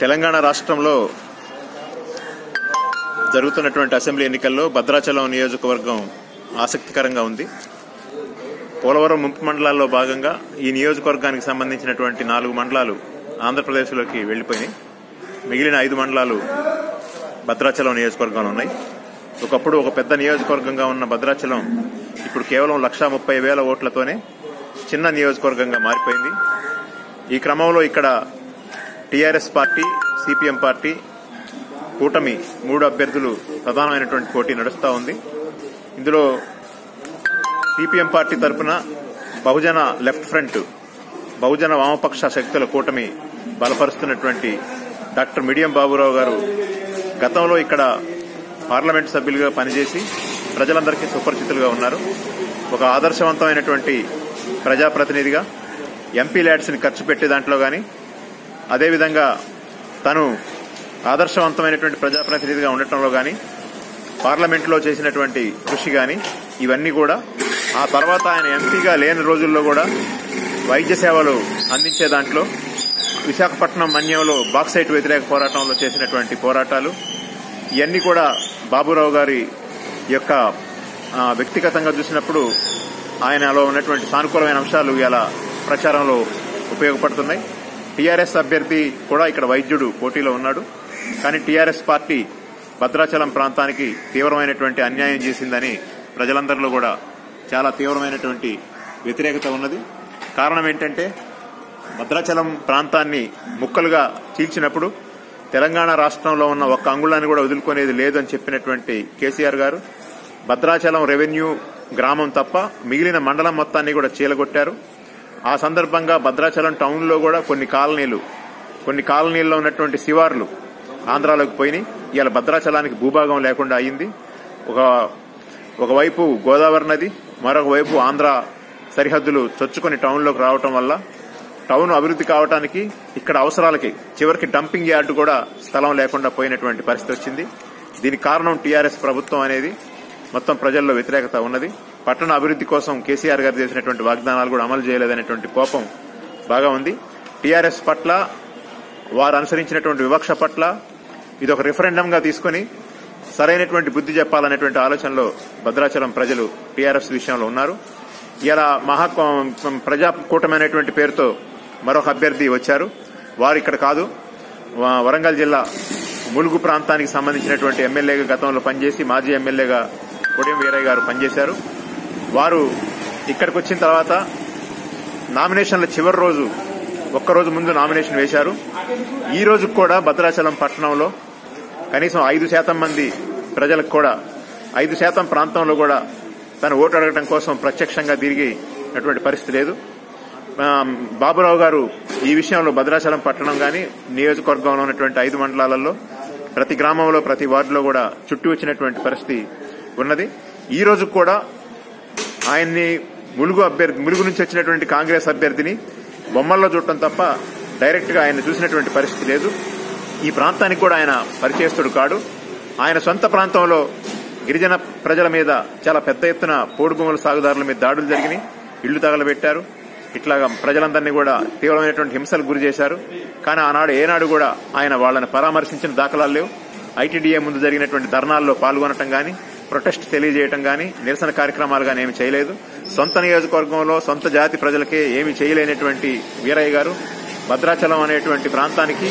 తెలంగాణ రాష్ట్రంలో జరుగుతున్నటువంటి అసెంబ్లీ ఎన్నికల్లో భద్రాచలం నియోజకవర్గం ఆసక్తికరంగా ఉంది. పోలవరం ముంపు మండలాల్లో భాగంగా ఈ నియోజకవర్గానికి సంబంధించినటువంటి నాలుగు మండలాలు ఆంధ్రప్రదేశ్లోకి వెళ్ళిపోయినాయి మిగిలిన ఐదు మండలాలు భద్రాచలం నియోజకవర్గంలో ఉన్నాయి. ఒకప్పుడు ఒక పెద్ద నియోజకవర్గంగా ఉన్న భద్రాచలం ఇప్పుడు కేవలం లక్షా ముప్పై వేల ఓట్లతోనే చిన్న నియోజకవర్గంగా మారిపోయింది. ఈ క్రమంలో ఇక్కడ టీఆర్ఎస్ పార్టీ సిపిఎం పార్టీ కూటమి మూడు అభ్యర్థులు ప్రధానమైనటువంటి పోటీ నడుస్తూ ఉంది. ఇందులో సిపిఎం పార్టీ తరఫున బహుజన లెఫ్ట్ ఫ్రంట్ బహుజన వామపక్ష శక్తుల కూటమి బలపరుస్తున్నటువంటి డాక్టర్ మిడియం బాబురావు గారు గతంలో ఇక్కడ పార్లమెంట్ సభ్యులుగా పనిచేసి ప్రజలందరికీ సుపరిచితులుగా ఉన్నారు. ఒక ఆదర్శవంతమైనటువంటి ప్రజాప్రతినిధిగా ఎంపీ ల్యాడ్స్ని ఖర్చు పెట్టే దాంట్లో కానీ అదేవిధంగా తను ఆదర్శవంతమైనటువంటి ప్రజాప్రతినిధిగా ఉండటంలో గాని పార్లమెంట్లో చేసినటువంటి కృషి గాని ఇవన్నీ కూడా ఆ తర్వాత ఆయన ఎంపీగా లేని రోజుల్లో కూడా వైద్య సేవలు అందించే దాంట్లో విశాఖపట్నం మన్యంలో బాక్సైట్ వ్యతిరేక పోరాటంలో చేసినటువంటి పోరాటాలు ఇవన్నీ కూడా బాబురావు గారి యొక్క వ్యక్తిగతంగా చూసినప్పుడు ఆయనలో ఉన్నటువంటి సానుకూలమైన అంశాలు ఇలా ప్రచారంలో ఉపయోగపడుతున్నాయి. టీఆర్ఎస్ అభ్యర్థి కూడా ఇక్కడ వైద్యుడు పోటీలో ఉన్నాడు. కానీ టీఆర్ఎస్ పార్టీ భద్రాచలం ప్రాంతానికి తీవ్రమైనటువంటి అన్యాయం చేసిందని ప్రజలందరిలో కూడా చాలా తీవ్రమైనటువంటి వ్యతిరేకత ఉన్నది. కారణం ఏంటంటే భద్రాచలం ప్రాంతాన్ని ముక్కలుగా చీల్చినప్పుడు తెలంగాణ రాష్ట్రంలో ఉన్న ఒక్క అంగుళాన్ని కూడా వదులుకునేది లేదని చెప్పినటువంటి కేసీఆర్ గారు భద్రాచలం రెవెన్యూ గ్రామం తప్ప మిగిలిన మండలం మొత్తాన్ని కూడా చీలగొట్టారు. ఆ సందర్భంగా భద్రాచలం టౌన్లో కూడా కొన్ని కాలనీలు కొన్ని కాలనీల్లో ఉన్నటువంటి శివార్లు ఆంధ్రాలోకి పోయినాయి. ఇవాళ భద్రాచలానికి భూభాగం లేకుండా అయింది. ఒక ఒకవైపు గోదావరి నది మరొక వైపు ఆంధ్ర సరిహద్దులు చొచ్చుకొని టౌన్లోకి రావటం వల్ల టౌన్ అభివృద్ధి కావడానికి ఇక్కడ అవసరాలకి చివరికి డంపింగ్ యార్డు కూడా స్థలం లేకుండా పోయినటువంటి పరిస్థితి వచ్చింది. దీనికి కారణం టీఆర్ఎస్ ప్రభుత్వం అనేది మొత్తం ప్రజల్లో వ్యతిరేకత ఉన్నది. పట్టణ అభివృద్ధి కోసం కేసీఆర్ గారు చేసినటువంటి వాగ్దానాలు కూడా అమలు చేయలేదనేటువంటి కోపం బాగా ఉంది. టీఆర్ఎస్ పట్ల వారు అనుసరించినటువంటి వివక్ష పట్ల ఇది ఒక రిఫరెండంగా తీసుకుని సరైనటువంటి బుద్ధి చెప్పాలనేటువంటి ఆలోచనలో భద్రాచలం ప్రజలు టీఆర్ఎస్ విషయంలో ఉన్నారు. ఇలా మహా ప్రజా పేరుతో మరొక అభ్యర్థి వచ్చారు. వారు ఇక్కడ కాదు. వరంగల్ జిల్లా ములుగు ప్రాంతానికి సంబంధించినటువంటి ఎమ్మెల్యేగా గతంలో పనిచేసి మాజీ ఎమ్మెల్యేగా కొడియం వీరయ్య గారు పనిచేశారు. వారు ఇక్కడికి వచ్చిన తర్వాత నామినేషన్ల చివరి రోజు ఒక్కరోజు ముందు నామినేషన్ వేశారు. ఈ రోజు కూడా భద్రాచలం పట్టణంలో కనీసం ఐదు శాతం మంది ప్రజలకు కూడా ఐదు శాతం ప్రాంతంలో కూడా తను ఓటు అడగడం కోసం ప్రత్యక్షంగా తిరిగినటువంటి పరిస్థితి లేదు. బాబురావు గారు ఈ విషయంలో భద్రాచలం పట్టణం గాని నియోజకవర్గంలో ఉన్నటువంటి ఐదు మండలాలలో ప్రతి గ్రామంలో ప్రతి వార్డులో కూడా చుట్టూ వచ్చినటువంటి పరిస్థితి ఉన్నది. ఈ రోజు కూడా ఆయన్ని ములుగు అభ్యర్థి ములుగు నుంచి వచ్చినటువంటి కాంగ్రెస్ అభ్యర్థిని బొమ్మల్లో చూడటం తప్ప డైరెక్ట్గా ఆయన చూసినటువంటి పరిస్థితి లేదు. ఈ ప్రాంతానికి కూడా ఆయన పరిచయస్తుడు కాడు. ఆయన సొంత ప్రాంతంలో గిరిజన ప్రజల మీద చాలా పెద్ద ఎత్తున పోడు సాగుదారుల మీద దాడులు జరిగినాయి. ఇళ్ళు తగలబెట్టారు. ఇట్లాగా ప్రజలందరినీ కూడా తీవ్రమైనటువంటి హింసలకు గురి చేశారు. కానీ ఆనాడు ఏనాడు కూడా ఆయన వాళ్ళని పరామర్శించిన దాఖలాలు లేవు. ఐటీడీఏ ముందు జరిగినటువంటి ధర్నాల్లో పాల్గొనటం గాని ప్రొటెస్ట్ తెలియజేయటం కానీ నిరసన కార్యక్రమాలు కానీ ఏమి చేయలేదు. సొంత నియోజకవర్గంలో సొంత జాతి ప్రజలకే ఏమి చేయలేనటువంటి వీరయ్య గారు భద్రాచలం అనేటువంటి ప్రాంతానికి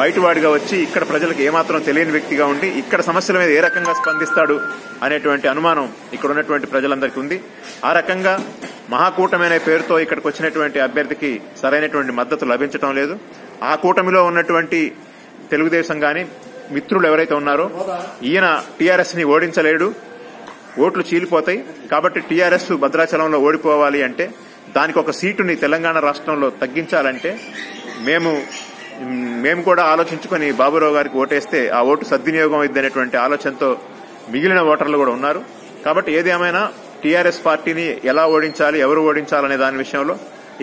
బయటవాడిగా వచ్చి ఇక్కడ ప్రజలకు ఏమాత్రం తెలియని వ్యక్తిగా ఉండి ఇక్కడ సమస్యల మీద ఏ రకంగా స్పందిస్తాడు అనేటువంటి అనుమానం ఇక్కడ ఉన్నటువంటి ప్రజలందరికీ ఉంది. ఆ రకంగా మహాకూటమి అనే పేరుతో ఇక్కడికి వచ్చినటువంటి అభ్యర్థికి సరైనటువంటి మద్దతు లభించడం లేదు. ఆ కూటమిలో ఉన్నటువంటి తెలుగుదేశం గాని మిత్రులు ఎవరైతే ఉన్నారో ఈయన టీఆర్ఎస్ని ఓడించలేడు ఓట్లు చీలిపోతాయి. కాబట్టి టీఆర్ఎస్ భద్రాచలంలో ఓడిపోవాలి అంటే దానికి ఒక సీటుని తెలంగాణ రాష్ట్రంలో తగ్గించాలంటే మేము మేము కూడా ఆలోచించుకొని బాబురావు గారికి ఓటేస్తే ఆ ఓటు సద్వినియోగం అయిందనేటువంటి ఆలోచనతో మిగిలిన ఓటర్లు కూడా ఉన్నారు. కాబట్టి ఏదేమైనా టీఆర్ఎస్ పార్టీని ఎలా ఓడించాలి ఎవరు ఓడించాలనే దాని విషయంలో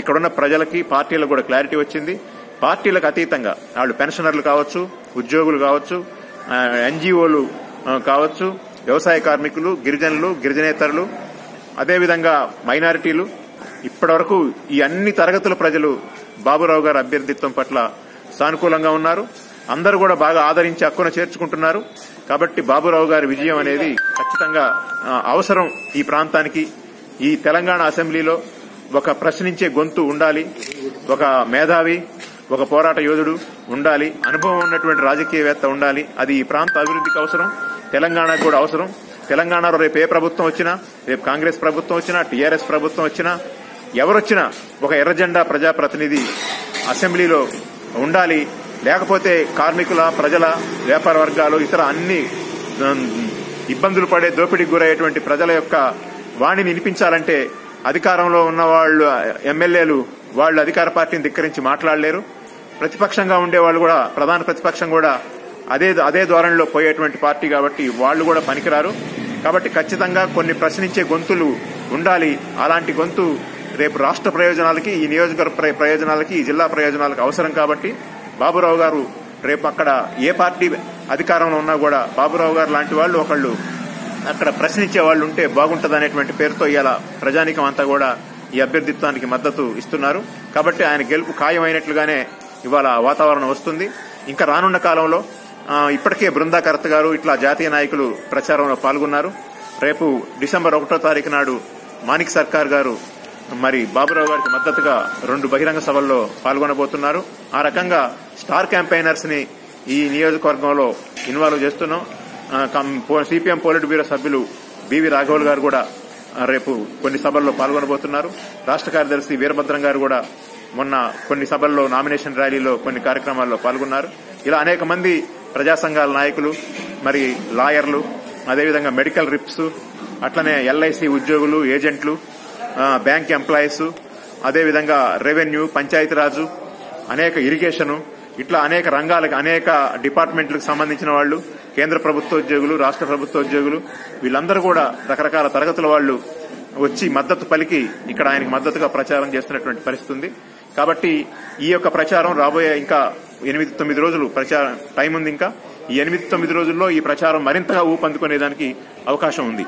ఇక్కడున్న ప్రజలకి పార్టీలకు కూడా క్లారిటీ వచ్చింది. పార్టీలకు అతీతంగా వాళ్ళు పెన్షనర్లు కావచ్చు ఉద్యోగులు కావచ్చు ఎన్జిఓలు కావచ్చు వ్యవసాయ కార్మికులు గిరిజనులు గిరిజనేతరులు అదేవిధంగా మైనారిటీలు. ఇప్పటివరకు ఈ అన్ని తరగతుల ప్రజలు బాబురావు గారి అభ్యర్థిత్వం పట్ల సానుకూలంగా ఉన్నారు. అందరూ కూడా బాగా ఆదరించి హక్కున చేర్చుకుంటున్నారు. కాబట్టి బాబురావు గారి విజయం అనేది ఖచ్చితంగా అవసరం ఈ ప్రాంతానికి. ఈ తెలంగాణ అసెంబ్లీలో ఒక ప్రశ్నించే గొంతు ఉండాలి. ఒక మేధావి ఒక పోరాట యోధుడు ఉండాలి. అనుభవం ఉన్నటువంటి రాజకీయవేత్త ఉండాలి. అది ఈ ప్రాంత అభివృద్ధికి అవసరం. తెలంగాణకు కూడా అవసరం. తెలంగాణలో రేపు ఏ ప్రభుత్వం వచ్చినా రేపు కాంగ్రెస్ ప్రభుత్వం వచ్చినా టీఆర్ఎస్ ప్రభుత్వం వచ్చినా ఎవరొచ్చినా ఒక ఎర్రజెండా ప్రజాప్రతినిధి అసెంబ్లీలో ఉండాలి. లేకపోతే కార్మికుల ప్రజల వ్యాపార వర్గాలు ఇతర అన్ని ఇబ్బందులు పడే దోపిడీకి గురయ్యేటువంటి ప్రజల యొక్క వాణిని వినిపించాలంటే అధికారంలో ఉన్న వాళ్ళు ఎమ్మెల్యేలు వాళ్ళు అధికార పార్టీని ధిక్కరించి మాట్లాడలేరు. ప్రతిపక్షంగా ఉండే వాళ్ళు కూడా ప్రధాన ప్రతిపక్షం కూడా అదే అదే ధోరణిలో పోయేటువంటి పార్టీ కాబట్టి వాళ్ళు కూడా పనికిరారు. కాబట్టి ఖచ్చితంగా కొన్ని ప్రశ్నించే గొంతులు ఉండాలి. అలాంటి గొంతు రేపు రాష్ట్ర ప్రయోజనాలకి ఈ నియోజకవర్గ ప్ర- ప్రయోజనాలకి ఈ జిల్లా ప్రయోజనాలకు అవసరం కాబట్టి బాబురావు గారు రేపు అక్కడ ఏ పార్టీ అధికారంలో ఉన్నా కూడా బాబురావు గారు లాంటి వాళ్ళు ఒకళ్ళు అక్కడ ప్రశ్నించే వాళ్ళు ఉంటే బాగుంటుంది అనేటువంటి పేరుతో ఇలా ప్రజానికం అంతా కూడా ఈ అభ్యర్థిత్వానికి మద్దతు ఇస్తున్నారు. కాబట్టి ఆయన గెలుపు ఖాయమైనట్లుగానే ఇవాళ వాతావరణం వస్తుంది. ఇంకా రానున్న కాలంలో ఇప్పటికే బృందాకర్త గారు ఇట్లా జాతీయ నాయకులు ప్రచారంలో పాల్గొన్నారు. రేపు డిసెంబర్ ఒకటో తారీఖు నాడు మాణిక్ సర్కార్ గారు మరి బాబురావు గారికి మద్దతుగా రెండు బహిరంగ సభల్లో పాల్గొనబోతున్నారు. ఆ రకంగా స్టార్ క్యాంపెయినర్స్ని ఈ నియోజకవర్గంలో ఇన్వాల్వ్ చేస్తున్నాం. సిపిఎం పోలిట్ బ్యూరో సభ్యులు బివి రాఘవులు గారు కూడా రేపు కొన్ని సభల్లో పాల్గొనబోతున్నారు. రాష్ట్ర కార్యదర్శి వీరభద్రం గారు కూడా మొన్న కొన్ని సభల్లో నామినేషన్ ర్యాలీలో కొన్ని కార్యక్రమాల్లో పాల్గొన్నారు. ఇలా అనేక మంది ప్రజా సంఘాల నాయకులు మరి లాయర్లు అదేవిధంగా మెడికల్ రిప్స్ అట్లనే ఎల్ఐసి ఉద్యోగులు ఏజెంట్లు బ్యాంక్ ఎంప్లాయీస్ అదేవిధంగా రెవెన్యూ పంచాయతీరాజు అనేక ఇరిగేషను ఇట్లా అనేక రంగాలకు అనేక డిపార్ట్మెంట్లకు సంబంధించిన వాళ్ళు కేంద్ర ప్రభుత్వ ఉద్యోగులు రాష్ట్ర ప్రభుత్వ ఉద్యోగులు వీళ్ళందరూ కూడా రకరకాల తరగతుల వాళ్ళు వచ్చి మద్దతు పలికి ఇక్కడ ఆయనకి మద్దతుగా ప్రచారం చేస్తున్నటువంటి పరిస్థితి ఉంది కాబట్టి ఈ యొక్క ప్రచారం రాబోయే ఇంకా ఎనిమిది తొమ్మిది రోజులు ప్రచారం టైం ఉంది ఇంకా ఈ ఎనిమిది తొమ్మిది రోజుల్లో ఈ ప్రచారం మరింతగా ఊపందుకునేదానికి అవకాశం ఉంది